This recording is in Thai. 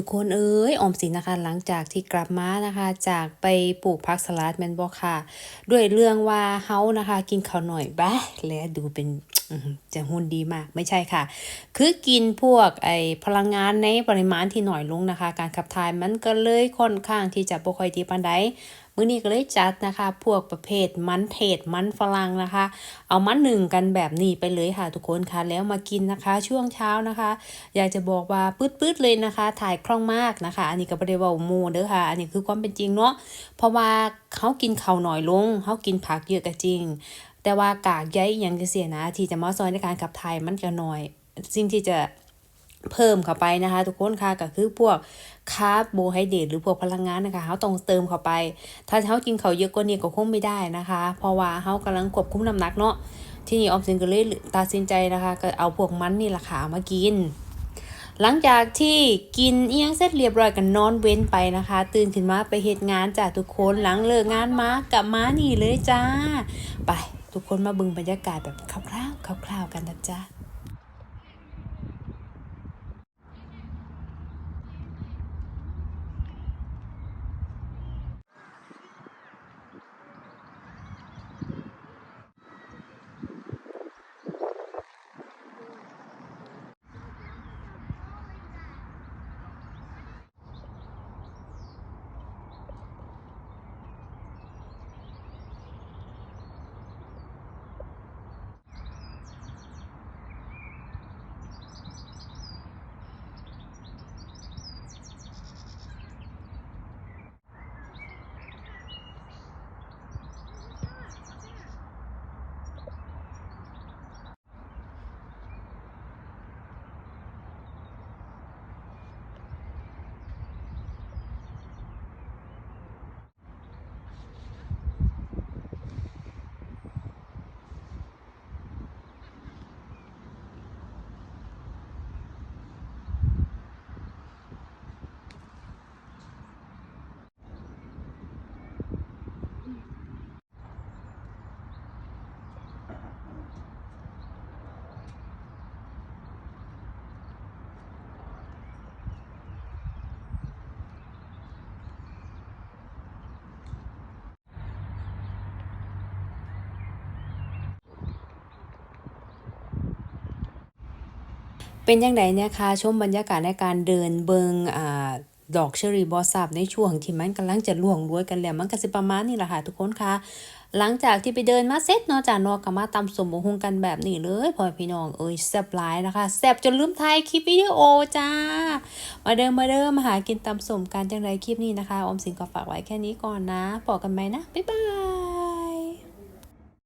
ทุกคนเอ้ยออมสินนะคะ หลังจากที่กลับมานะคะ จากไปปลูกพักสลัดแมนบอกค่ะ ด้วยเรื่องว่าเฮานะคะ กินข้าวหน่อยบ้าและดูเป็นจะหุ่นดีมากไม่ใช่ค่ะ คือกินพวกไอพลังงานในปริมาณที่หน่อยลงนะคะ การขับถ่ายมันก็เลยค่อนข้างที่จะบ่ค่อยดีปานใด มื้อนี้ก็เลยจัดนะคะ พวกประเภทมันเทศมันฝรั่งนะคะ เอามาหนึ่งกันแบบนี้ไปเลยค่ะทุกคนค่ะ แล้วมากินนะคะ ช่วงเช้านะคะ อยากจะบอกว่าปื๊ดๆเลยนะคะ ถ่ายคล่องมากนะคะ อันนี้ก็บ่ได้เว้าโมเด้อค่ะ อันนี้คือความเป็นจริงเนาะเพราะว่าเขากินข้าวน้อยลงเขากินผักเยอะก็จริง แต่ว่ากากใยยังจะเสียนะ ที่จะมาซอยในการขับถ่ายมันก็น้อย สิ่งที่จะ เพิ่มเข้าไปนะคะทุกคนค่ะก็คือพวกคาร์บโบไฮเดรตหรือพวกพลังงานนะคะเขาต้องเติมเข้าไป ถ้าเขากินเขาเยอะกว่านี้ก็คงไม่ได้นะคะ เพราะว่าเขากำลังควบคุมน้ำหนักเนาะที่นี่ออมสินก็เลยตัดสินใจนะคะก็เอาพวกมันนี่แหละค่ะมากิน หลังจากที่กินเอียงเสร็จเรียบร้อยกันนอนเว้นไปนะคะ ตื่นขึ้นมาไปเหตุงานจากทุกคนหลังเลิกงานมากับมานี่เลยจ้า ไปทุกคนมาบึงบรรยากาศแบบคร่าวๆคร่าวๆกันนะจ๊ะ เป็นยังไงเนี่ยคะชมบรรยากาศในการเดินเบิงอ่าดอกเชอรี่บอสซับในช่วงที่มันกำลังจะล่วงรวยกันแล้วมันก็สิประมาณนี้แหละค่ะทุกคนค่ะ หลังจากที่ไปเดินมาเซ็ตเนาะจ้ะเนาะก็มาตำสมบูรณ์กันแบบนี้เลยพ่อพี่น้องเอ้ยแซ่บหลายนะคะแซ่บจนลืมถ่ายคลิปวิดีโอจ้า มาเดิมมาเดิมมาหากินตำสมกันจังไรคลิปนี้นะคะออมสินก็ฝากไว้แค่นี้ก่อนนะบอกกันไหมนะ บ๊ายบาย